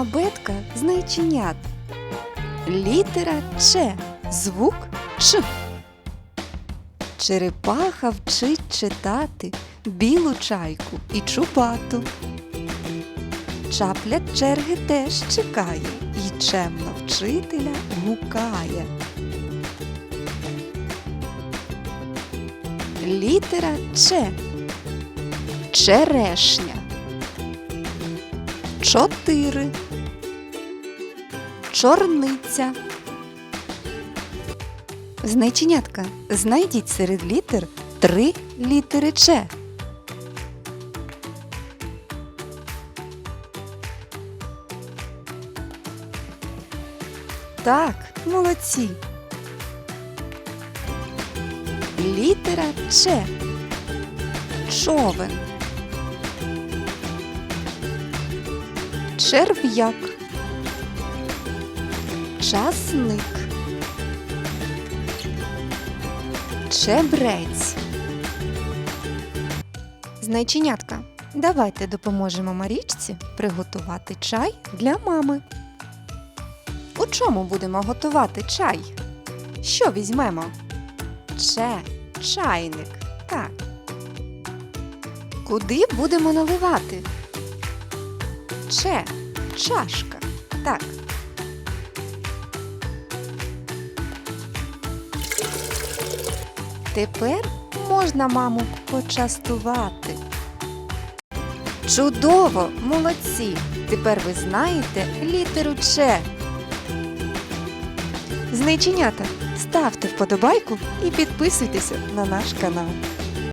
абетка знайченят. Літера Ч. Звук Ч. Черепаха вчить читати білу чайку і чубату. Чапля черги теж чекає і чемно вчителя гукає. Літера Ч. Черешня. Чотири. Чорниця. Знайченятка, знайдіть серед літер три літери Ч. Так, молодці. Літера Ч. Човен. Черв'як. Часник. Чебрець. Знайченятка, давайте допоможемо Марічці приготувати чай для мами. У чому будемо готувати чай? Що візьмемо? Че, чайник. Так. Куди будемо наливати? Че, чашка. Так. Тепер можна маму почастувати. Чудово, молодці! Тепер ви знаєте літеру Ч. Знайченята, ставте вподобайку і підписуйтеся на наш канал.